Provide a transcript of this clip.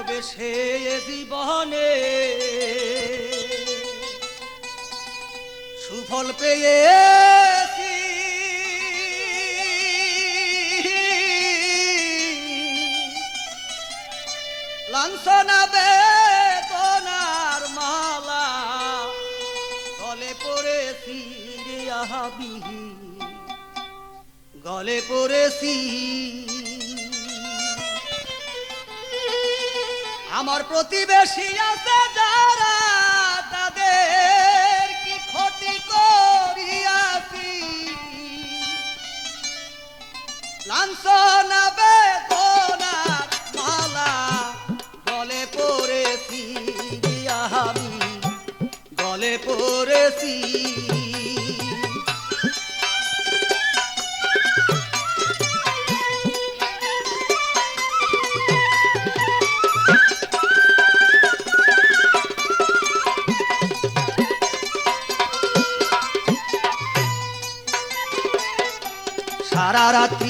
তবে সে জীবনে সুফল পেয়ে লাঞ্ছনা বেতনার মালা গলে পড়েছি রিয়াবিহীন গলে পড়েছি। আমার প্রতিবেশী আছে যারা, তাদের কি ক্ষতি করিয়াছি? লাঞ্ছনা বেদনার মালা গলে পড়েছি আমি গলে পড়েছি। সারা রাত্রি